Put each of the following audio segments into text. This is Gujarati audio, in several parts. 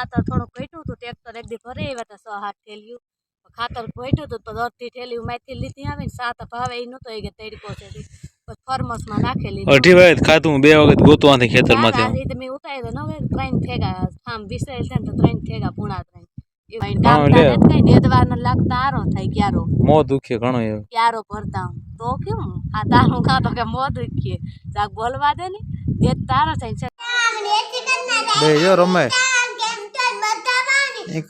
ખાતર થોડુંક ઘટ્યું હતું ટ્રેક્ટર એક દી ભરે આવ્યા હતા સો હાથ થેલ્યું ખાતર ઘટ્યું હતું તો દોઢથી થેલી માથી લીધી આવીને સાત ભાવે એ નહોતો એ કે તડકો છે. નાખેલી અઢી વાગે ખાતું બે વખત ગોતવાથી ખેતરમાંથી મેં ઉતારી દે નવે ત્રણ થેગા આમ વિસરેલ થાય ને તો ત્રણ થેગા પૂણા ત્રણ મોં દુખે ઘણો ક્યારો ભરતા તો કેમ? આ તારું કાં તો કે મોં દુખીએ. બોલવા દે ને. એ જ તારો થાય છે બે જો રમે એક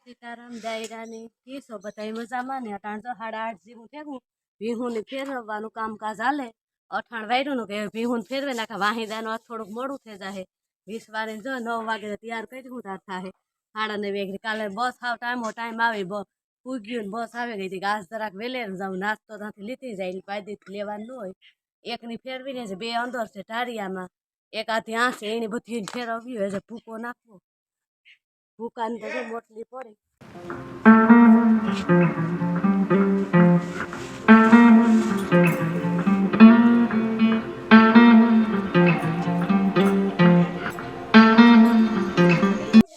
સીતારામ દાયરાની કેસો બધાય મજામાં ને અટાણ તો સાડા આઠ જેવું થયું ભીહું ને ફેરવવાનું કામકાજ હાલે અઠાણ વાયરું કે ભીહું ફેરવે નાખે વાહિદાનું આજ થોડુંક મોડું થઈ જાય વીસ વારે જો નવ વાગે તો તૈયાર કર્યું તાર થાય સાડા નવે એક કાલે બસ આવ ટાઈમો ટાઈમ આવી બસ પૂગ્યું ને બસ આવી ગઈ હતી ઘાસ જરાક વેલે જાઉં નાસ્તો ત્યાંથી લીધી જાય ને પાયદીથી લેવાનું ન હોય એકની ફેરવીને છે બે અંદર છે ઢારિયામાં એક આ ત્યાં છે એની બધી ફેરવ્યું હોય છે ભૂકો નાખવો. ભૂકાની જો મોટલી પડી.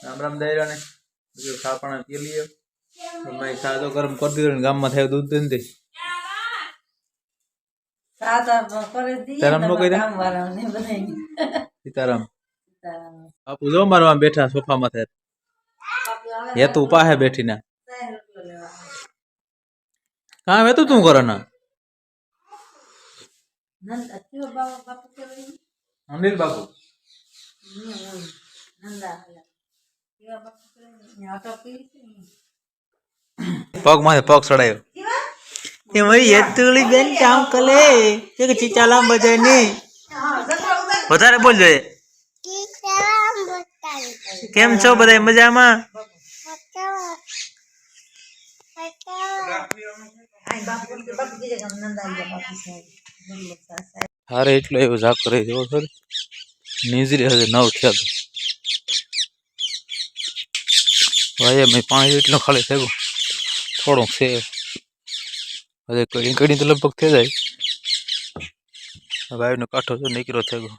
રામ રામ દાયરા ને. બીજું ચા પી લઈએ. ચા ગરમ કરી દીધો ગામમાં થયો દૂધ દે ને તે. તારામ નો કર્યા સીતારામ. બાપુ જો મારવા બેઠા સોફા માથે હેતુ પાસે બેઠી ના કાં હેતુ તું કરે ના અનિલ બાપુ. પગ માથે પગ ચડાયો. એમાં હેતુલી બેન કામ કલે? એક ચીચાલા બજાય નહીં વધારે બોલજો એ કેમ છો બધા મજામાં? હારે એટલો એવો ઝાક રહી જવો સર નીજરી હજે નવ થયા તો ભાઈ મેં પાણી એટલો ખાલી થયો થોડુંક છે. હજે કડી કડી તો લગભગ થઈ જાય. ભાઈનો કાંઠો જો નીકળો થઈ ગયો.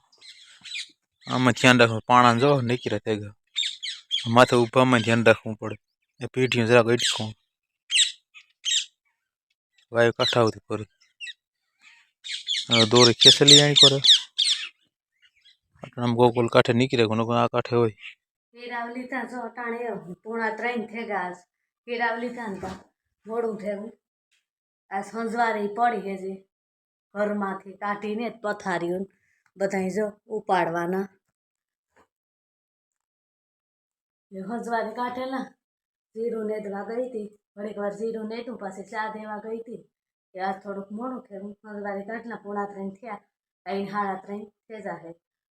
આમાં ધ્યાન રાખવું પાણા જો નીકળ્યા થઈ ગયો. માથે ઊભામાં ધ્યાન રાખવું પડે. એ પીઠીઓ જરાક અટકું વાયુ કાંઠા કરી હવે દોરી ખેસલી આણી કરે. આમ ગોકુલ કાંઠે નીકળે કોનો આ કાંઠે હોય. પીરાવ લીધા જો અટાણે પૂણા ત્રણ થેગા પીરાવ લીધા ને તા મોડું થયું. આ સંજવારી પડી છે ઘરમાંથી કાઢીને જ પથારીઓ બધાય જો ઉપાડવાના. હંજવારી કાઢેલા જીરું નેદવા ગઈ હતી ઘડીક વાર જીરું નેતું પછી ચા દેવા ગઈ હતી કે આ થોડુંક મોડું થયું હંજવારી કાઢલા, પોણા ત્રણ થયા. અહીં હાડા ત્રણ થઈ જાહે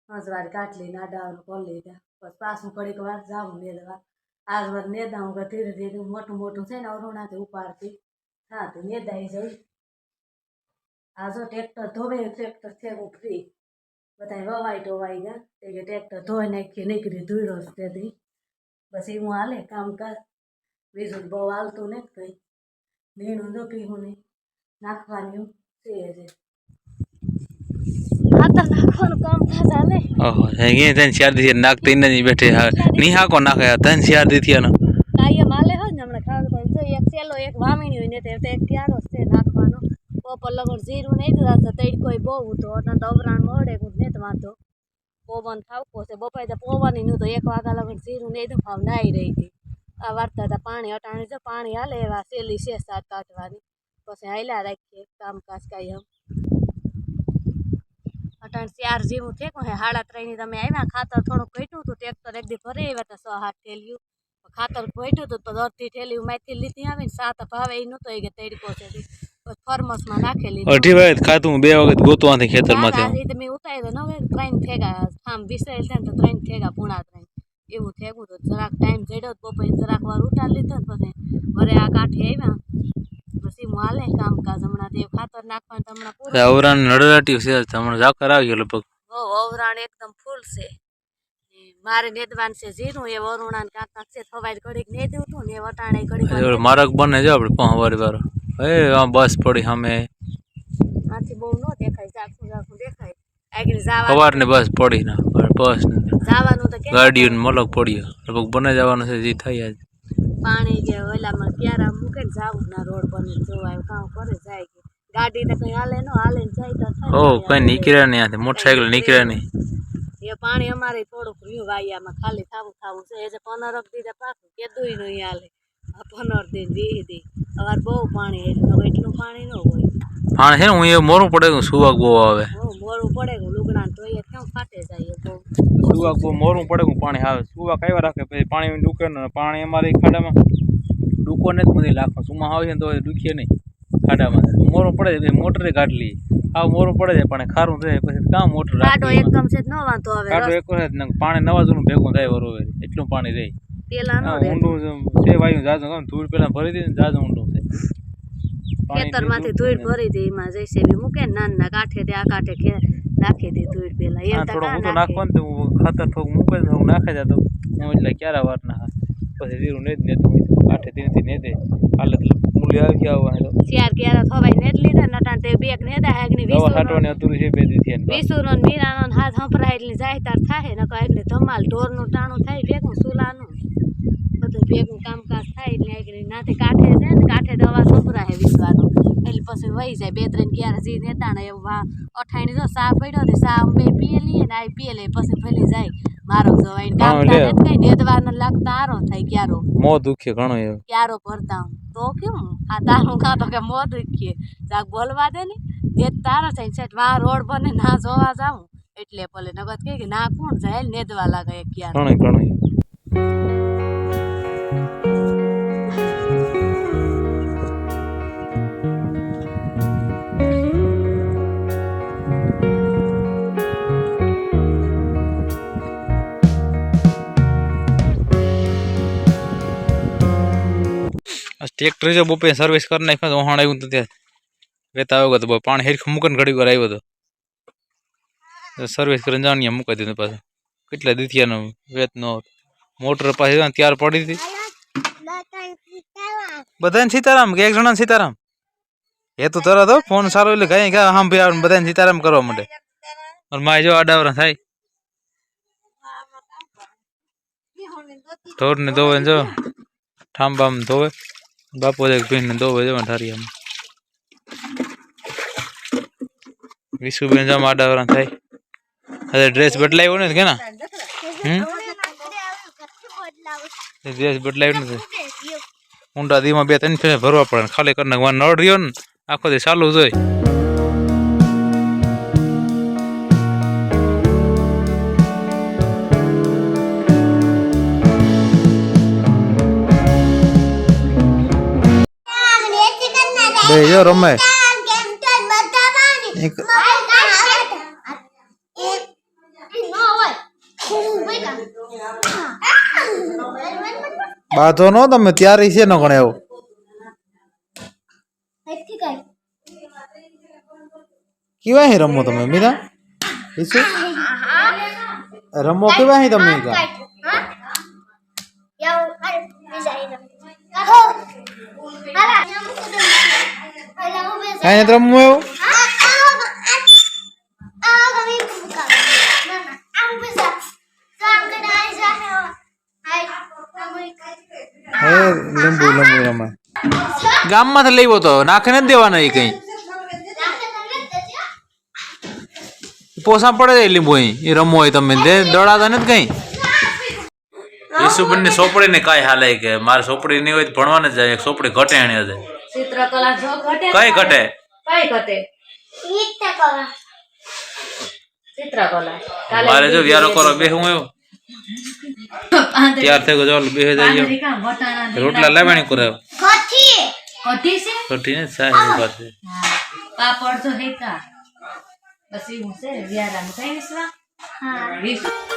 હંજવારી કાઢલી નાડાવાનું કોલ લીધા. પછી પાછું ઘડીક વાર જાવું નેદવા. આજ વાર નેદાવું કે ધીરે ધીરે મોટું મોટું છે ને અરુણાથી ઉપાડતી. હા તો નેદાઈ જઈ આ જો ટ્રેક્ટર ધોવે ટ્રેક્ટર થયું ફ્રી બધા વવાઈ ટોવાઈ ગયા. તે કે ટ્રેક્ટર ધોઈ નાખી નીકળી ધોઈડો જ તેથી. પછી હું હાલે કામકાજ. બીજું બહુ હાલતું ને કંઈ. નીણું જો પીવું નહીં. નાખવાની છે જે નાખવાનું કામ કામકાજ ને ઓહો અહીંયા તને ચાર દી નાખતી ને બેઠે. હા ની હાકો નાખે તને ચાર દી થયા ને કાયમ હાલે હોય ને હમણાં ખાવા જો એક વામીણી હોય ને તે એક ક્યારો છે નાખવાનો. બપોર લગન જીરું નહીં દીધા તો તડકો બહુ તો અટાણ તો અવરાણ મળે હું ને વાંધો. પવન થાવકો છે. બપોરે તો પવનનું તો એક વાગા લગન જીરું નહીં તો ભાવ નાઈ રહી હતી. આ વાર્તા હતા પાણી અટાણી. જો પાણી હાલે એવા સેલી છે સાત કાઢવાની. પછી હાલ્યા રાખીએ. કામકાજ કાંઈ એમ અટાણ ચાર જેવું થયું હે હાડા ત્રણની તમે આવ્યા. ખાતર થોડુંક ઘટ્યું હતું. ટ્રેક્ટર એક દી ભરે આવ્યા હતા. સો હાથ થેલ્યું ખાતર ઘટ્યું હતું તો દરથી થેલી માથી લીધી આવીને સાત ભાવે એ નહોતો કે તડકો છે તી. નાખેલી અઢી વાગે ખાતું બે વખત ગોતવાથી ખેતરમાંથી આ મેં ઉતારી દે નવે ત્રણ થેગા આમ વિસરેલ થાય ને તો ત્રણ પૂણા ત્રણ. એવું થેગું તો જરાક ટાઈમ જડ્યો તો પછી જરાક વાર ઉતારી લીધો ને પછી વરે આ કાંઠે આવ્યા. પછી હું હાલે કામકાજ હમણાં તે ખાતર નાખવાનું હમણાં પૂરું અવરાન નડરાટી છે હમણાં ઝાકર આવી ગયો લગભગ. બહુ અવરાણ એકદમ ફૂલ છે. ને મારે નેદવાન છે જીરું એ વરુણા ને કાંતા છે થવાય ઘડીક નેદ્યું હતું ને વટાણે ઘડીક મારક બને જો આપણે પહોંચવારી વાર હે આ બસ પડી સામે. આથી બહુ ન દેખાય ઝાખું ઝાખું દેખાય. આગળ સવાર ને બસ પડી ના બસ જવાનું તો ગાડીઓ ને મલક પડ્યો લગભગ બને જવાનું છે જે થઈ જ પાણી જે ઓલામાં ક્યારા મૂકે ને જાવું ના રોડ બને જોવાય કામ કરે જાય ગાડી તો કઈ હાલે નો હાલે ને જાય તો ઓ કઈ નીકળ્યા નહીં મોટરસાઇકલ નીકળ્યા નહીં. એ પાણી અમારે થોડુંક રહ્યું વાયામાં ખાલી થાવું થાવું છે. એ જે પંદર દીધા પાકું કેદુંય નહીં હાલે. આ પંદર દિન વીસ દિન અવાર બહુ પાણી એટલું એટલું પાણી ન હોય. પાણી હે હું એ મોરું પડે કે સુવાક બહુ આવે. મોરું પડે કે લુગડા તો એ કેમ ફાટે જાય બહુ. સુવાક બહુ મોરું પડે કે પાણી આવે. સુવાક આવ્યા રાખે પછી પાણી ડૂકે ને પાણી અમારે ખાડામાં ડૂકો ને જ બધી લાખો. સુમાં આવે છે તો ડૂકીએ નહીં ખાડામાં. મોરું પડે મોટરે કાઢ લઈએ આવ મોરું પડે છે પણ ખારું થાય પછી કામ મોટું કાંટો એકદમ છે ન વાંધો આવે કાટો એક ને પાણી નવાજુનું ભેગું થાય બરોબર એટલું પાણી રહે. પેલા નો રહે. ઊંડું છે વાયુ જાજો કામ ધૂળ પેલા ભરી દે જાજો ઊંડું છે ખેતરમાંથી ધૂળ ભરી દે એમાં જઈશે બી મૂકે નાના ના કાંઠે તે આ કાંઠે કે નાખી દે ધૂળ પેલા. એમ તો નાખવાનું ખાતર થોડું મૂકે નાખે જતો હું એટલે ક્યારે વાર ના પછી ધીરું ને જ હોય તો કાંઠે ધીરેથી ને દે હાલે મૂલ્ય આવી આવવા તો ચાર ક્યારે થવાય ને જ લીધા નટાણ તે બેગ ને દા આગની વીસુ છાંટવાની અધૂરી છે બે દીથી એને. વીસુ નો ને મીરાનો ને હાથ હંપરાય એટલે જાય તાર થાય ને આગને ધમાલ ઢોરનું ટાણું થાય ભેગું સુલાનું. બધું ભેગું કામકાજ થાય એટલે આગળ નાથી કાંઠે છે ને કાંઠે દવા સંભરાય વીસવાનું. એટલે પછી વહી જાય બે ત્રણ ક્યારે જી નેતા ને એવું અઠાણી જો સા પડ્યો તે સા બે પીએ લઈએ ને આ પીએ લે પછી ભલી જાય. મારો જવાઈ ને કામતા. ને કઈ નેદવાને લાગતા. આરો થાય ક્યારો. મો દુખે ઘણો એ ક્યારો ભરતા હું. તો કેમ? આ તારું કા તો કે મો દુખે. જાગ બોલવા દે ને. તે તારો થાય છે ને વા રોડ પર ને ના જોવા જાઉં. એટલે ભલે નગત કે ના કોણ જાય નેદવા લાગે ક્યારો. ઘણો ઘણો ટ્રેક્ટર જો બોપે સર્વિસ કરી નાખ્યો તો ઓહાણ આવ્યું તો ત્યાં વેતા આવ્યો તો પાણી હેરખું મૂકીને ઘડી વાર આવ્યો તો. સર્વિસ કરીને જાણીએ મૂકી દીધું પાછું. કેટલા દીથિયાનો વેતનો મોટર પાસે ત્યાર પડી હતી. બધાને સીતારામ કે એક જણા સીતારામ? એ તો તરત હો ફોન સારો એટલે કઈ કઈ આમ ભાઈ આવે બધાને સીતારામ કરવા માટે. માય જો આડાવરા થાય. ઢોર ને ધોવે જો. ઠાંબામ ધોવે. બાપો એક દો ને ધોવે જો ઠારિયામાં વિશુબેન જામ આડાવરા થાય. અરે ડ્રેસ બદલાવ્યો ને કે ના? ડ્રેસ બદલાવ્યો નથી. ઊંડા દીમાં બે ત્રણ ફેર ભરવા પડે ખાલી કરીને નળ રહ્યો ને આખો દે ચાલુ જ બે જો રમે. બાધો નો તમે ત્યારે છે ન ગણે એવું? કેવા હે રમો તમે મીરા? રમો કેવા હે તમે કા રમવું એવું હે લીંબુ લીંબુ રમે ગામમાંથી લેવો તો નાખે નથી દેવાના એ કઈ પોસા પડે છે લીંબુ અહીં એ રમવો હોય તમે દોડાતા નથી કઈ ઈસુબનની સોપડી ને કઈ હાલે કે મારે સોપડી નહીં હોય તો ભણવા જાય એક સોપડી ઘટે એની ચિત્રકલા જો ઘટે કઈ ઘટે? કઈ ઘટે? ચિત્રકલા. ચિત્રકલા મારે જો વ્યારો કરો બે હું એવું. ત્યાર થઈ ગયો બે ને રોટલા લાવવાની કરે? કઢી છે? કઠી ને સાહેબ પાસે હા. પાપડ તો હેકા. પછી હું છે વ્યારા કઈ વિશ્વા હા.